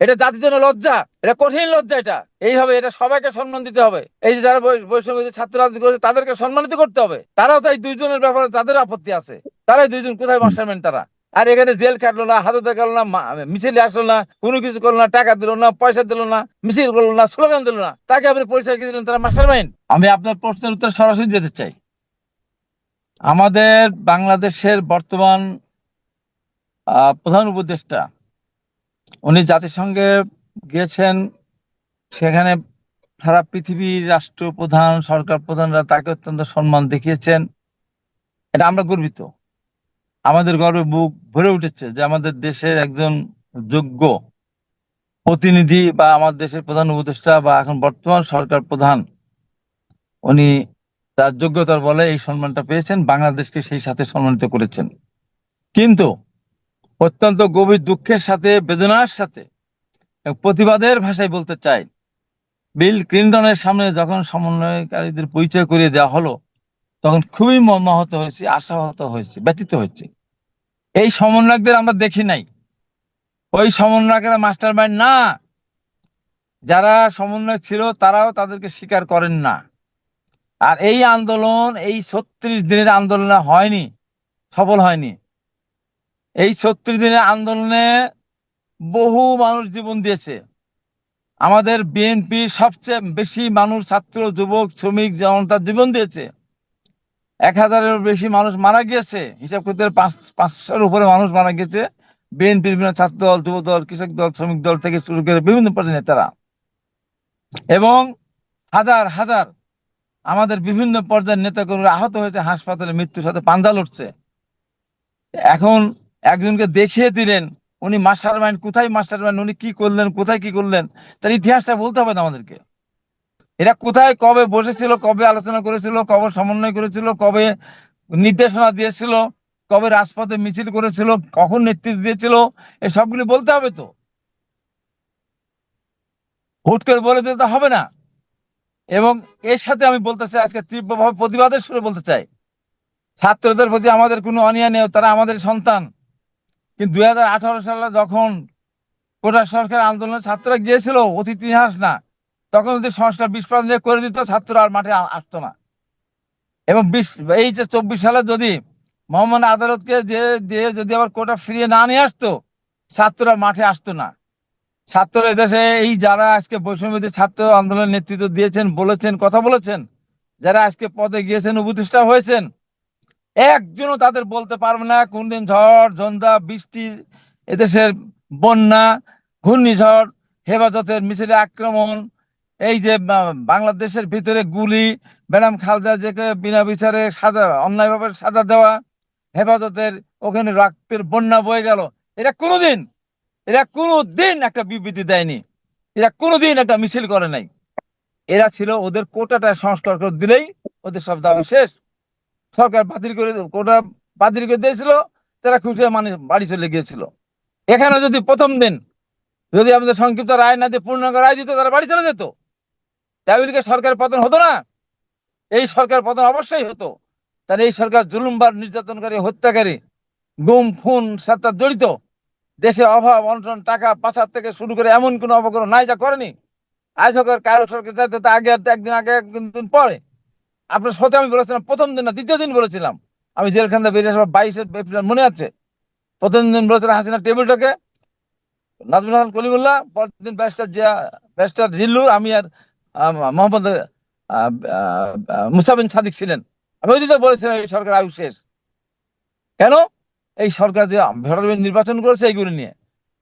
এটা জাতির জন্য লজ্জা, এটা কঠিন লজ্জা এটা। এইভাবে এটা সবাইকে সম্মান দিতে হবে। এই যে যারা বৈষম্য ছাত্র রাজনীতি করেছে, তাদেরকে সম্মানিত করতে হবে। তারাও তাই দুইজনের ব্যাপারে তাদের আপত্তি আছে। তারাই দুইজন কোথায় মাস্টারম্যান তারা? আর এখানে জেল কাটলো না, হাজতে গেল না মিছিলে আসলো না, কোনো কিছু করল না, টাকা দিল না, পয়সা দিল না, মিছিল করল না, স্লোগান দিল না। তাকে আপনি পরিচয় কি দিলেন? তারা মাস্টারমাইন্ড আমি আপনার প্রশ্নের উত্তর সরাসরি যেতে চাই। আমাদের বাংলাদেশের বর্তমান প্রধান উপদেষ্টা উনি জাতিসংঘে গিয়েছেন, সেখানে সারা পৃথিবীর রাষ্ট্রপ্রধান সরকার প্রধানরা তাকে অত্যন্ত সম্মান দেখিয়েছেন। এটা আমরা গর্বিত। আমাদের গর্বে বুক ভরে উঠেছে যে আমাদের দেশের একজন যোগ্য প্রতিনিধি বা আমার দেশের প্রধান উপদেষ্টা বা এখন বর্তমান সরকার প্রধান উনি তার যোগ্যতার বলে এই সম্মানটা পেয়েছেন, বাংলাদেশকে সেই সাথে সম্মানিত করেছেন। কিন্তু অত্যন্ত গভীর দুঃখের সাথে, বেদনার সাথে প্রতিবাদের ভাষায় বলতে চাই। বিল ক্লিন্টনের সামনে যখন সমন্বয়কারীদের পরিচয় করিয়ে দেওয়া হলো, তখন খুবই মর্মাহত হয়েছে, আশাহত হয়েছে ব্যতীত হয়েছে। এই সমন্বয়কদের আমরা দেখি নাই। ওই সমন্বয়কেরা মাস্টার মাইন্ড না। যারা সমন্বয়ক ছিল, তারাও তাদেরকে স্বীকার করেন না। আর এই আন্দোলন, এই ছত্রিশ দিনের আন্দোলনে হয়নি, সফল হয়নি। এই ছত্রিশ দিনের আন্দোলনে বহু মানুষ জীবন দিয়েছে। আমাদের বিএনপি সবচেয়ে বেশি মানুষ, ছাত্র, যুবক, শ্রমিক জনতার জীবন দিয়েছে। এক হাজারের বেশি মানুষ মারা গিয়েছে। হিসাব করতে পাঁচ, পাঁচশোর উপরে মানুষ মারা গেছে বিএনপির বিভিন্ন ছাত্র দল যুব দল কৃষক দল, শ্রমিক দল থেকে শুরু করে বিভিন্ন পর্যায়ের নেতারা। এবং হাজার হাজার আমাদের বিভিন্ন পর্যায়ের নেতাকর্মীরা আহত হয়েছে। হাসপাতালে মৃত্যুর সাথে পাঞ্জা লড়ছে। এখন একজনকে দেখিয়ে দিলেন, উনি মাস্টার মাইন্ড কোথায় মাস্টার মাইন্ড উনি কি করলেন, কোথায় কি করলেন, তার ইতিহাসটা বলতে হবে আমাদেরকে। এরা কোথায় কবে বসেছিল, কবে আলোচনা করেছিল, কবে সমন্বয় করেছিল, কবে নির্দেশনা দিয়েছিল, কবে রাজপথে মিছিল করেছিল, কখন নেতৃত্ব দিয়েছিল সবগুলি বলতে হবে তো। হুট করে বলে দিতে হবে না। এবং এর সাথে আমি বলতে চাই, আজকে তীব্রভাবে প্রতিবাদের সুরে বলতে চাই। ছাত্রদের প্রতি আমাদের কোনো অনিয়া নেই, তারা আমাদের সন্তান। কিন্তু দুই হাজার আঠারো সালে যখন কোটা সরকার আন্দোলনে ছাত্ররা গিয়েছিল, অতীত ইতিহাস না, তখন যদি সংস্কার বিশ পার্সেন্ট করে দিত ছাত্র আর মাঠে আসতো না। এবং বিশ, এই যে চব্বিশ সালে যদি মোহাম্মদ আদালতকে যে দিয়ে যদি আবার কোটা ফিরিয়ে না নিয়ে আসতো, ছাত্ররা মাঠে আসতো না। ছাত্র এদেশে, এই যারা আজকে বৈষম্যবিধি ছাত্র আন্দোলনের নেতৃত্ব দিয়েছেন, বলেছেন, কথা বলেছেন, যারা আজকে পদে গিয়েছেন, উপদেষ্টা হয়েছেন একজনও তাদের বলতে পারবে না, কোনদিন ঝড়, ঝঞ্ঝা, বৃষ্টি, এদেশের বন্যা, ঘূর্ণিঝড়, হেফাজতের মিছিলে আক্রমণ, এই যে বাংলাদেশের ভিতরে গুলি ম্যাডাম খালদা জেকে বিনা বিচারে সাজা, অন্যায়ভাবে সাজা দেওয়া, হেফাজতের ওখানে রক্তের বন্যা বয়ে গেল। এরা কোনোদিন এরা কোনোদিন একটা বিবৃতি দেয়নি। এরা কোনোদিন একটা মিছিল করে নাই। এরা ছিল ওদের কোটাটা সংস্কার করে দিলেই ওদের সব দাবি শেষ। সরকার বাতিল করে কোটা বাতিল করে দিয়েছিল, তারা খুশি মানুষ বাড়ি চলে গিয়েছিল। এখানে যদি প্রথম দিন যদি আমাদের সংক্ষিপ্ত রায় না দিয়ে পূর্ণাঙ্গ রায় দিত তারা বাড়ি চলে যেত। তাহলে সরকার পতন হতো না। এই সরকার পতন অবশ্যই হতো। তাহলে এই সরকার জুলুমবার নির্যাতনকারী, হত্যাকারী, গুম, খুন সাথে জড়িত। দেশে অভাব, অনটন, টাকা, পাচার থেকে শুরু করে এমন কোনো অপকরণ নাই, যা করেনি। আজ সরকার কারও সরকার চাইতে আগে একদিন আগে, একদিন পরে। আপনার সাথে আমি বলেছিলাম প্রথম দিন না দ্বিতীয় দিন বলেছিলাম। আমি জেলখান বেরিয়ে আসার বাইশে এপ্রিল মনে আছে? প্রথম দিন বলেছিলাম হাসিনা টেবিলটাকে। নাজমুল হাসান কলিমুল্লাহ পরের দিন ব্যারিস্টার জিয়া ব্যারিস্টার জিল্লু আমি আর মোহাম্মদ আহ, আহ, আহ, মুসা বিন সাদিক ছিলেন। আমি ওই দিন বলেছিলাম এই সরকার আয়ু শেষ। কেন? এই সরকার যে ভোটার নির্বাচন করেছে এইগুলো নিয়ে।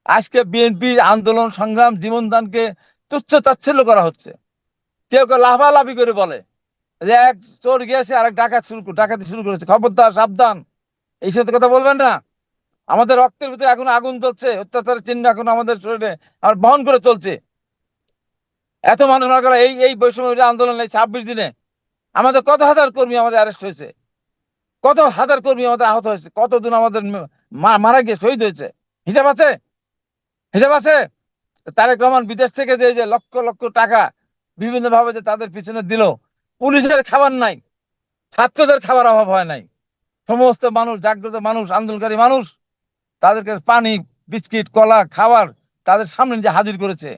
আজকে বিএনপি আন্দোলন সংগ্রাম জীবনদানকে তুচ্ছ তাচ্ছিল্য করা হচ্ছে। কেউ কেউ লাভালাভি করে বলে। যে এক চোর গিয়েছে, আরেক ডাকাত শুরু করে- ডাকাতি শুরু করেছে। খবরদার, সাবধান। এই সাথে কথা বলবেন না? আমাদের রক্তের ভিতরে এখন আগুন জ্বলছে, অত্যাচারের চিহ্ন এখন আমাদের শরীরে আর বহন করে চলছে। এত মানুষ মারা গেল এই এই বৈষম্য আন্দোলন এই ছাব্বিশ দিনে আমাদের কত হাজার কর্মী আমাদের অ্যারেস্ট হয়েছে? কত হাজার কর্মী আমাদের আহত হয়েছে? কতজন আমাদের মারা গিয়ে শহীদ হয়েছে? হিসাব আছে? হিসাব আছে? তারেক রহমান বিদেশ থেকে যে যে লক্ষ লক্ষ টাকা বিভিন্ন ভাবে যে তাদের পিছনে দিল পুলিশের খাবার নাই, ছাত্রদের খাবার অভাব হয় নাই। সমস্ত মানুষ, জাগ্রত মানুষ, আন্দোলনকারী মানুষ, তাদেরকে পানি, বিস্কিট, কলা, খাবার তাদের সামনে যে হাজির করেছে।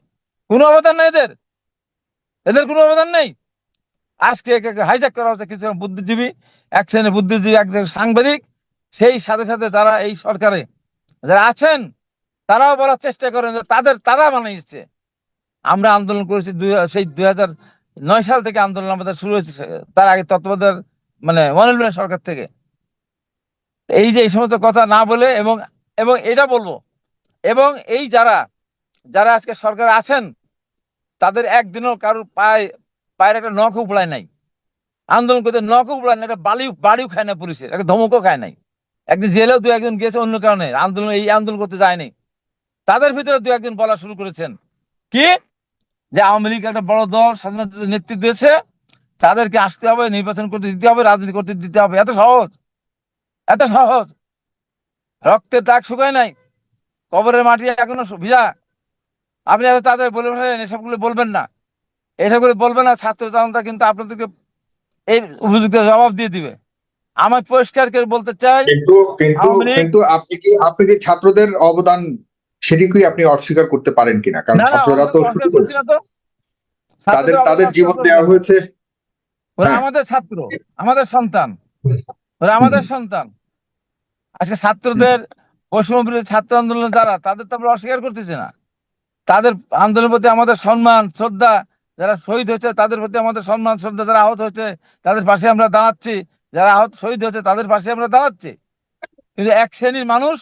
কোনো অবদান নেই এদের। এদের কোনো অবদান নেই। আজকে হাইজ্যাক করা হচ্ছে কিছু বুদ্ধিজীবী, এক শ্রেণির বুদ্ধিজীবী, এক সাংবাদিক। সেই সাথে সাথে যারা এই সরকারে যারা আছেন, তারাও বলার চেষ্টা করেন যে তাদের, তারা বানিয়েছে। আমরা আন্দোলন করেছি সেই দুই হাজার নয় সাল থেকে আন্দোলন আমাদের শুরু হয়েছে, তার আগে তত্ত্বাবধায়ক মানে মনিরুল্লাহ সরকার থেকে। এই যে এই সমস্ত কথা না বলে এবং এবং এটা বলব, এবং এই যারা যারা আজকে সরকার আছেন, তাদের একদিনও কারোর পায়ে, পায়ের একটা নখ উপড়ায় নাই। আন্দোলন করতে নখ উপড়ায় না একটা বালিও বাড়িও খায় না পুলিশের, একটা ধমকও খায় নাই। একদিন জেলেও দু একজন গিয়েছে অন্য কারণে, আন্দোলন, এই আন্দোলন করতে যায়নি তাদের ভিতরে দু একজন বলা শুরু করেছেন। কি? যে আওয়ামী লীগ একটা বড় দল স্বাধীনতা নেতৃত্ব দিয়েছে তাদেরকে আসতে হবে নির্বাচন করতে দিতে হবে রাজনীতি করতে দিতে হবে। এত সহজ। এত সহজ। রক্তের দাগ শুকায় নাই। কবরের মাটি এখনও ভিজা। আপনি এত তাদের বলে ফেলেন এসবগুলো বলবেন না। এসবগুলো বলবেন না ছাত্র জনতা কিন্তু আপনাদেরকে এই উপযুক্ত জবাব দিয়ে দিবে। আমার পরিষ্কার করে বলতে চাই কিন্তু আপনি কি আপনি কি ছাত্রদের অবদান সেটি কি আপনি অস্বীকার করতে পারেন কিনা? কারণ ছাত্ররা তো শুরু করেছে। তাদের তাদের জীবন দেওয়া হয়েছে। ওরা হ্যাঁ। আমাদের ছাত্র আমাদের সন্তান। ওরা আমাদের সন্তান। আজকে ছাত্রদের বৈষম্য ছাত্র আন্দোলন যারা তাদের তো আমরা অস্বীকার করতেছি না। তাদের আন্দোলনের প্রতি আমাদের সম্মান শ্রদ্ধা যারা শহীদ হয়েছে তাদের প্রতি আমাদের সম্মান শ্রদ্ধা যারা আহত হয়েছে তাদের পাশে আমরা দাঁড়াচ্ছি। যারা আহত শহীদ হয়েছে তাদের পাশে আমরা দাঁড়াচ্ছি। কিন্তু এক শ্রেণির মানুষ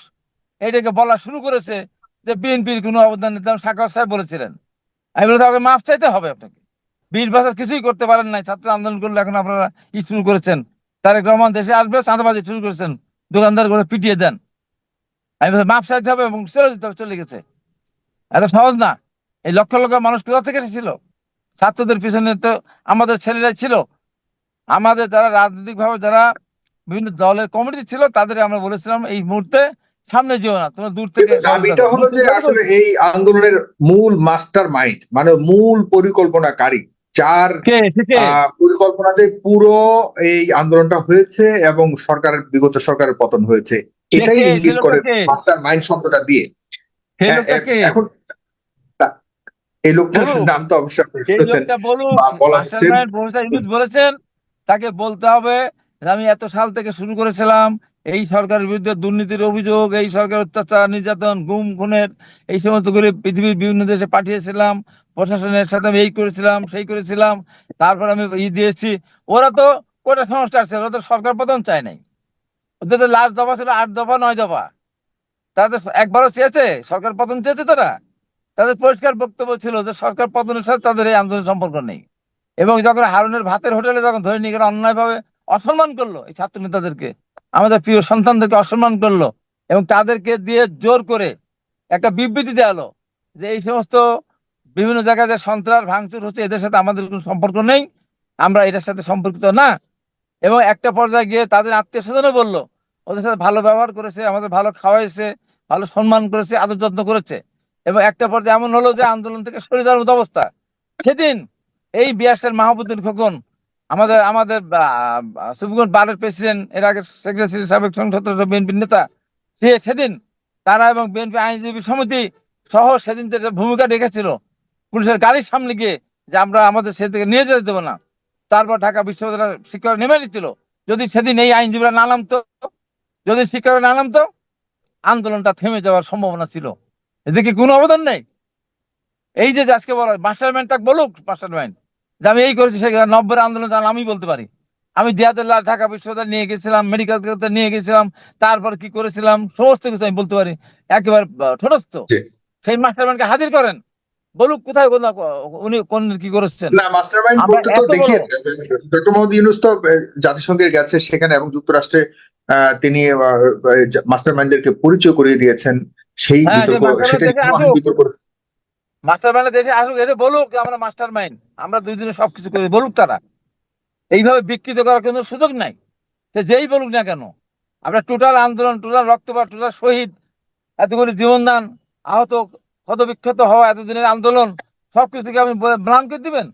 এটাকে বলা শুরু করেছে যে বিএনপির কোনো অবদান যেমন সাকার সাহেব বলেছিলেন। আমি বলতে আপনাকে মাফ চাইতে হবে আপনাকে। বিশ বছর কিছুই করতে পারেন নাই ছাত্র আন্দোলন করলে এখন আপনারা শুরু করেছেন। তারেক রহমান দেশে আসবে চাঁদাবাজি শুরু করেছেন। দোকানদার করে পিটিয়ে দেন। আমি বলছি, মাফ চাইতে হবে এবং চলে যেতে হবে চলে গেছে। এত সহজ না। এই লক্ষ লক্ষ মানুষ কোথা থেকে এসেছিল? ছাত্রদের পিছনে তো আমাদের ছেলেরাই ছিল। আমাদের যারা রাজনৈতিক ভাবে যারা বিভিন্ন দলের কমিটি ছিল তাদের আমরা বলেছিলাম এই মুহূর্তে সামনে যেও না তোমরা দূর থেকে দাবিটা হলো যে আসলে এই আন্দোলনের মূল মাস্টার মাইন্ড মানে মূল পরিকল্পনাকারী যার? আহ, পরিকল্পনাতে পুরো এই আন্দোলনটা হয়েছে এবং সরকারের বিগত সরকারের পতন হয়েছে। এটাই ইঙ্গিত করে মাস্টার মাইন্ড শব্দটা দিয়ে। হ্যাঁ, এখন এই লোকটার নাম তো অবশ্যই বলেছেন তাকে বলতে হবে আমি এত সাল থেকে শুরু করেছিলাম এই সরকারের বিরুদ্ধে দুর্নীতির অভিযোগ, এই সরকার অত্যাচার, নির্যাতন, গুম, খুনের, এই সমস্ত করে পৃথিবীর বিভিন্ন দেশে পাঠিয়েছিলাম, প্রশাসনের সাথে আমি এই করেছিলাম, সেই করেছিলাম, তারপর আমি ই দিয়েছি। ওরা তো কটা সংস্কার ছিল ওরা তো সরকার পতন চায় নাই। ওদের তো লাস্ট দফা ছিল আট দফা, নয় দফা। তারা তো একবারও চেয়েছে? সরকার পতন চেয়েছে তারা? তাদের পরিষ্কার বক্তব্য ছিল যে সরকার পতনের সাথে তাদের এই আন্দোলন সম্পর্ক নেই। এবং যখন হারুনের ভাতের হোটেলে যখন ধরে নিয়ে গেলে, অন্যায়ভাবে অসম্মান করল এই ছাত্র নেতাদেরকে আমাদের প্রিয় সন্তানদেরকে অসম্মান করল এবং তাদেরকে দিয়ে জোর করে একটা বিবৃতি দেওয়ালো যে এই সমস্ত বিভিন্ন জায়গায় যে সন্ত্রাস, ভাঙচুর হচ্ছে, এদের সাথে আমাদের কোনো সম্পর্ক নেই, আমরা এটার সাথে সম্পর্কিত না। এবং একটা পর্যায়ে গিয়ে তাদের আত্মীয় স্বজনও বলল, ওদের সাথে ভালো ব্যবহার করেছে, আমাদের ভালো খাওয়াইছে, ভালো সম্মান করেছে, আদর যত্ন করেছে। এবং একটা পর্যায়ে এমন হলো যে আন্দোলন থেকে সরে যাওয়ার মতো অবস্থা। সেদিন এই বিয়াসের মাহবুদ্দিন খোকন আমাদের আমাদের সুপ্রিম বারের প্রেসিডেন্ট এর আগে সেক্রেটারি সাবেক সংসদ বিএনপির নেতা, সে সেদিন তারা এবং বিএনপি আইনজীবী সমিতি সহ সেদিন যে ভূমিকা রেখেছিল, পুলিশের গাড়ির সামনে গিয়ে যে আমরা আমাদের থেকে নিয়ে যেতে দেবো না। তারপর ঢাকা বিশ্ববিদ্যালয়ের শিক্ষক নেমে নিচ্ছিল যদি সেদিন এই আইনজীবীরা না নামতো, যদি শিক্ষকরা না নামতো, আন্দোলনটা থেমে যাওয়ার সম্ভাবনা ছিল। এদিকে কোনো অবদান নেই। এই যে আজকে বলা মাস্টার মাইন্ড তাকে বলুক মাস্টার মাইন্ড যে আমি এই করেছি সে নব্বই আন্দোলন জানলাম আমি বলতে পারি। আমি জিয়াদুল্লাহ ঢাকা বিশ্ববিদ্যালয় নিয়ে গেছিলাম মেডিকেল নিয়ে গেছিলাম তারপর কি করেছিলাম সমস্ত কিছু আমি বলতে পারি। একেবারে ঠোঁটস্থ সেই মাস্টার মাইন্ডকে হাজির করেন। বলুক কোথায় কোন উনি কোন কি করেছেন। না মাস্টার মাইন্ড আমরা বলতে তো দেখিয়েছে ডক্টর মোহাম্মদ ইউনুস তো আহ, জাতিসংঘে গেছে সেখানে এবং যুক্তরাষ্ট্রে তিনি মাস্টারমাইন্ডদেরকে পরিচয় করিয়ে দিয়েছেন। সেই হ্যাঁ, বিতর্ক সেটা। বিতর্ক। মাস্টার মাইন্ড দেশে আসুক, এসে বলুক আমরা মাস্টার মাইন্ড আমরা দুইজনে সবকিছু করি, বলুক তারা। এইভাবে বিকৃত করার কোনো সুযোগ নাই। সে যেই বলুক না কেন, আমরা টোটাল আন্দোলন, টোটাল রক্তপাত, টোটাল শহীদ, এতগুলি জীবনদান, আহত, ক্ষতবিক্ষত হওয়া এতদিনের আন্দোলন, সবকিছুকে আপনি ব- ম্লান করে দিবেন?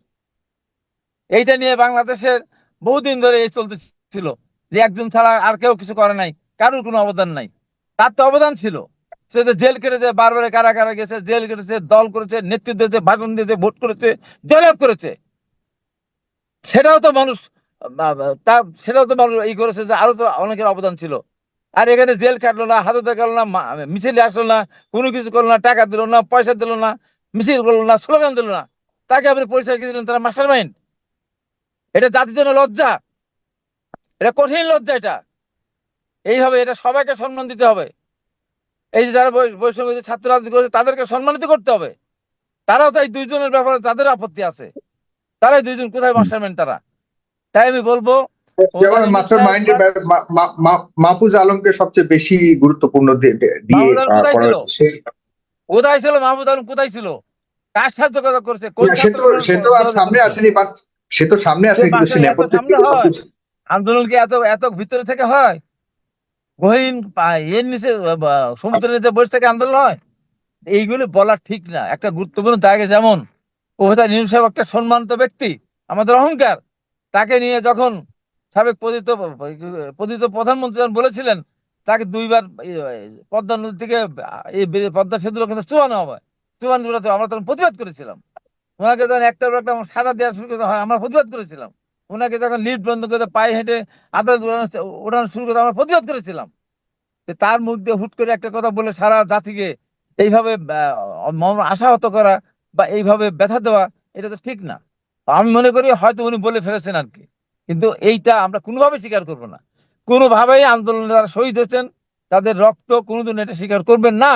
এইটা নিয়ে বাংলাদেশের বহুদিন ধরে এই চলতেছিল যে একজন ছাড়া আর কেউ কিছু করে নাই, কারোর কোনো অবদান নাই। তার তো অবদান ছিল। সে যে জেল কেটেছে, বারবার কারা কারা গেছে, জেল কেটেছে, দল করেছে, নেতৃত্ব দিয়েছে, ভাষণ দিয়েছে, ভোট করেছে জয়লাভ করেছে। সেটাও তো মানুষ তা, সেটাও তো মানুষ এই করেছে যে আরও তো অনেকের অবদান ছিল। আর এখানে জেল কাটলো না হাজতে গেলো না মিছিলে আসলো না, কোনো কিছু করল না, টাকা দিল না, পয়সা দিল না, মিছিল করল না, স্লোগান দিল না। তাকে আপনি পরিচয় দিলেন? তারা মাস্টার মাইন্ড এটা জাতির জন্য লজ্জা। এটা কঠিন লজ্জা এটা। এইভাবে এটা সবাইকে সম্মান দিতে হবে। এই যে যারা বৈষম্য ছাত্র রাজনীতি করেছে তাদেরকে সম্মানিত করতে হবে। তারাও তাই দুইজনের ব্যাপারে তাদের আপত্তি আছে। তারাই দুইজন কোথায় মাস্টারমাইন্ড তারা? তাই আমি বলব মাস্টার মাইন্ডের মাহফুজ আলমকে সবচেয়ে বেশি গুরুত্বপূর্ণ দিয়ে দিয়ে, মাহফুজ আলম আহ, কোথায় ছিল? হচ্ছে। সে- কোথায় আলম কোথায় ছিল? কার সাহায্য কথা করছে? কোন সে তো ছাত্র সে তো আর সামনে আসেনি বা সে তো সামনে আসেনি কিন্তু সে নেপথ্যে সামনে থেকে। সবকিছু আন্দোলন কি এত এত ভিতরে থেকে হয়? বসে থেকে আন্দোলন হয়? এইগুলি বলা ঠিক না। একটা গুরুত্বপূর্ণ জায়গা যেমন, প্রফেসর সাহেব একটা সম্মানিত ব্যক্তি, আমাদের অহংকার। তাকে নিয়ে যখন সাবেক পতিত পতিত প্রধানমন্ত্রী যখন বলেছিলেন, তাকে দুইবার পদ্মা নদী থেকে এই পদ্মা সেতু কিন্তু চুয়ানো হবে। বেরোতে আমরা তখন প্রতিবাদ করেছিলাম। ওনাকে যখন একটার একটা সাজা দেওয়া শুরু করতে হয়, আমরা প্রতিবাদ করেছিলাম। ওনাকে যখন লিফট বন্ধ করে পায়ে হেঁটে আদালত উড়ানো শুরু করতে আমরা প্রতিবাদ করেছিলাম। তার মুখ দিয়ে হুট করে একটা কথা বলে সারা জাতিকে এইভাবে আশাহত করা বা এইভাবে ব্যথা দেওয়া, এটা তো ঠিক না। আমি মনে করি হয়তো উনি বলে ফেলেছেন আর কি কিন্তু এইটা আমরা কোনোভাবে স্বীকার করব না। কোনোভাবেই আন্দোলনে যারা শহীদ হয়েছেন, তাদের রক্ত কোনোদিন এটা স্বীকার করবেন না।